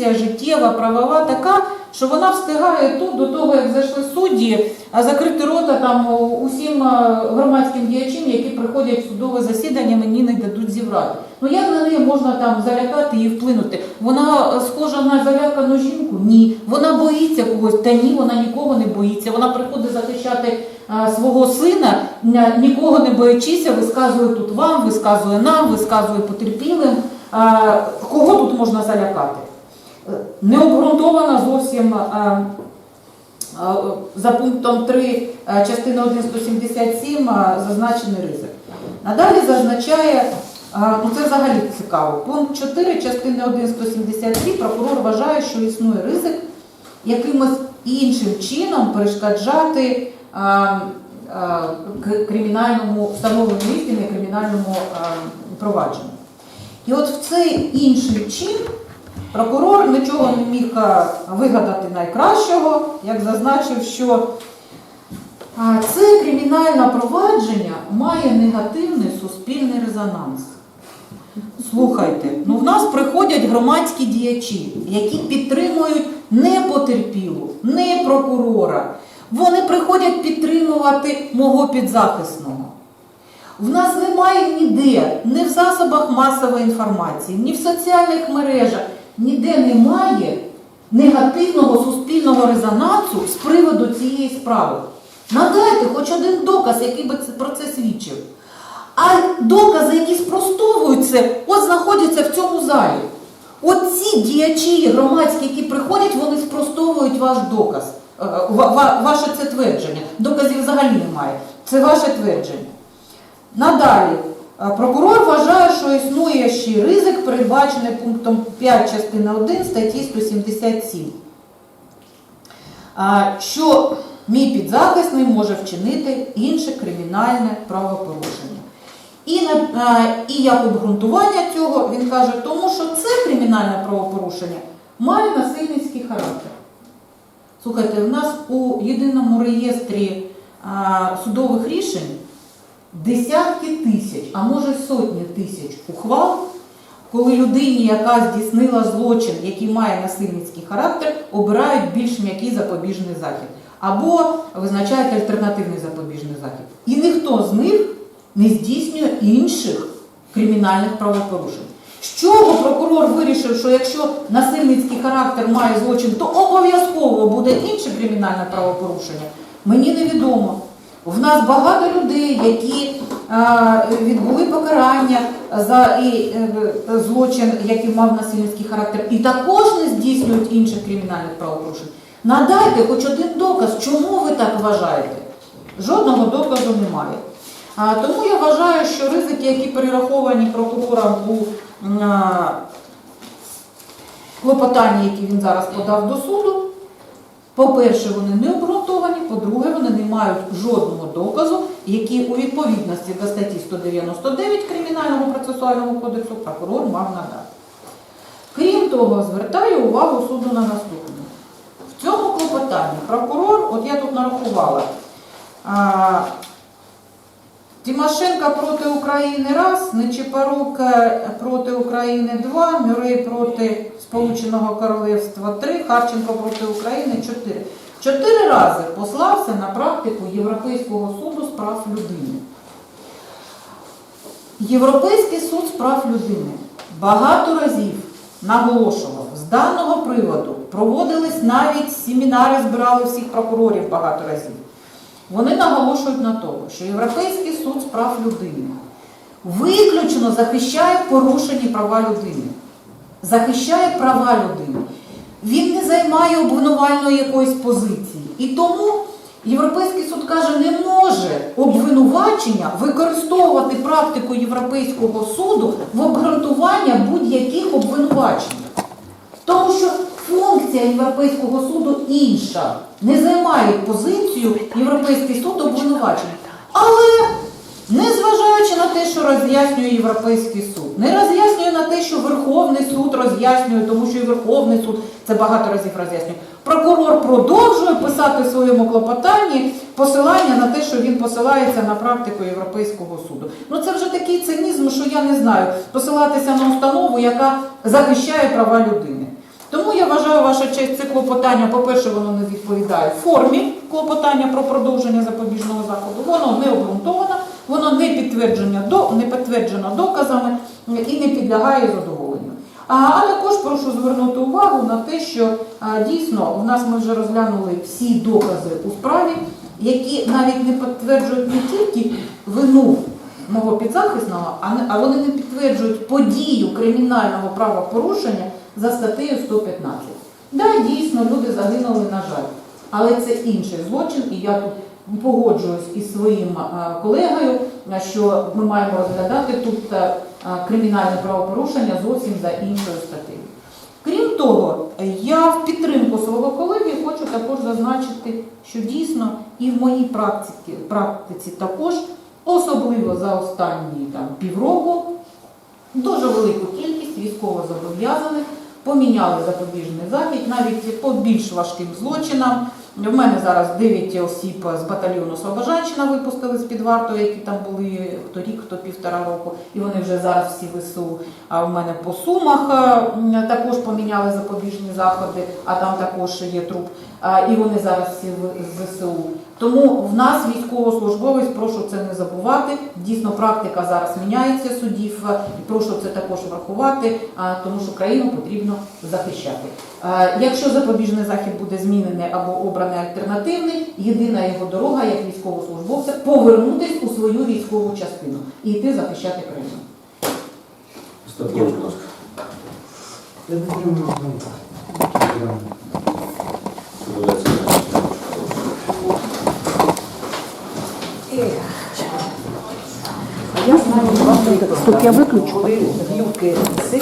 позиція життєва, правова така, що вона встигає тут до того, як зайшли судді, а закрити рота там усім е, громадським діячам, які приходять в судове засідання, мені не дадуть зібрати. Ну як на неї можна там залякати і вплинути? Вона е, схожа на залякану жінку? Ні. Вона боїться когось, та ні, вона нікого не боїться. Вона приходить захищати е, свого сина, нікого не боячися, висказує тут вам, висказує нам, висказує потерпілим. Е, Кого тут можна залякати? Необґрунтована зовсім за пунктом 3 е, частини 1 177 е, зазначений ризик. Надалі зазначає, ну це взагалі цікаво, пункт 4 частини 1 173 прокурор вважає, що існує ризик якимось іншим чином перешкоджати кримінальному встановленню істини кримінальному провадженню. І от в цей інший чин прокурор нічого не міг е, вигадати найкращого, як зазначив, що це кримінальне провадження має негативний суспільний резонанс. Слухайте, ну в нас приходять громадські діячі, які підтримують не потерпілу, не прокурора. Вони приходять підтримувати мого підзахисного. В нас немає ніде, ні в засобах масової інформації, ні в соціальних мережах, ніде немає негативного суспільного резонансу з приводу цієї справи. Надайте хоч один доказ, який би про це свідчив. А докази, які спростовують це, от знаходяться в цьому залі. От ці діячі громадські, які приходять, вони спростовують ваш доказ, е, ва- ваше це твердження. Доказів взагалі немає. Це ваше твердження. Надалі, е, прокурор вважає, що існує ще ризик, передбачений пунктом 5 частини 1 статті 177, що мій підзахисний може вчинити інше кримінальне правопорушення. І, і як обґрунтування цього він каже, тому що це кримінальне правопорушення має насильницький характер. Слухайте, в нас у єдиному реєстрі судових рішень десятки тисяч, а може сотні тисяч ухвал, коли людині, яка здійснила злочин, який має насильницький характер, обирають більш м'який запобіжний захід. Або визначають альтернативний запобіжний захід. І ніхто з них не здійснює інших кримінальних правопорушень. З чого прокурор вирішив, що якщо насильницький характер має злочин, то обов'язково буде інше кримінальне правопорушення? Мені невідомо. В нас багато людей, які е, відбули покарання за е, злочин, який мав насильницький характер, і також не здійснюють інших кримінальних правопорушень. Надайте хоч один доказ, чому ви так вважаєте? Жодного доказу немає. Тому я вважаю, що ризики, які перераховані прокурором у клопотанні, які він зараз подав до суду, по-перше, вони не обґрунтовані, по-друге, вони не мають жодного доказу, який у відповідності до статті 199 Кримінального процесуального кодексу прокурор мав надати. Крім того, звертаю увагу суду на наступне. В цьому клопотанні прокурор, от я тут нарахувала, а, Тимошенко проти України раз, Нечипорук е, проти України два, Мюррей проти Сполученого Королевства три, Харченко проти України чотири. Чотири рази послався на практику Європейського суду з прав людини. Європейський суд з прав людини багато разів наголошував з даного приводу, проводились навіть семінари, збирали всіх прокурорів багато разів. Вони наголошують на тому, що Європейський суд з прав людини виключно захищає порушені права людини, захищає права людини. Він займає обвинувальної якоїсь позиції. І тому Європейський суд каже, не може обвинувачення використовувати практику Європейського суду в обґрунтування будь-яких обвинувачень. Тому що функція Європейського суду інша. Не займає позицію Європейський суд обвинувачення. Але незважаючи на те, що роз'яснює Європейський суд, не роз'яснює на те, що Верховний суд роз'яснює, тому що і Верховний суд це багато разів роз'яснює. Прокурор продовжує писати в своєму клопотанні посилання на те, що він посилається на практику Європейського суду. Ну це вже такий цинізм, що я не знаю, посилатися на установу, яка захищає права людини. Тому я вважаю, ваша честь, це клопотання, по-перше, воно не відповідає формі клопотання про продовження запобіжного заходу. Воно не обґрунтовано, воно не підтверджено, не підтверджено доказами і не підлягає задоволенню. А, також прошу звернути увагу на те, що дійсно в нас ми вже розглянули всі докази у справі, які навіть не підтверджують не тільки вину мого підзахисного, а, вони не підтверджують подію кримінального правопорушення за статтею 115. Да, дійсно, люди загинули, на жаль, але це інший злочин, і я тут погоджуюсь із своїм колегою, що ми маємо розглядати тут а, кримінальне правопорушення зовсім за іншою статтею. Крім того, я в підтримку свого колеги хочу також зазначити, що дійсно і в моїй практиці, практиці також, особливо за останні там, півроку, дуже велику кількість військовозобов'язаних поміняли запобіжний захід навіть по більш важким злочинам. В мене зараз 9 осіб з батальйону Слобожанщина випустили з під вартою, які там були хто рік, хто півтора року, і вони вже зараз всі в СУ. А в мене по сумах е, також поміняли запобіжні заходи, а там також є труп. І вони зараз всі в ЗСУ. Тому в нас військовослужбовець, прошу це не забувати. Дійсно, практика зараз міняється судів. е, і Прошу це також врахувати, тому що країну потрібно захищати. Якщо запобіжний захід буде змінений або обраний альтернативний, єдина його дорога як військовослужбовця повернутись у свою військову частину і йти захищати країну. Ласка. Я ну, знаю, я виключу. Коли глюки цих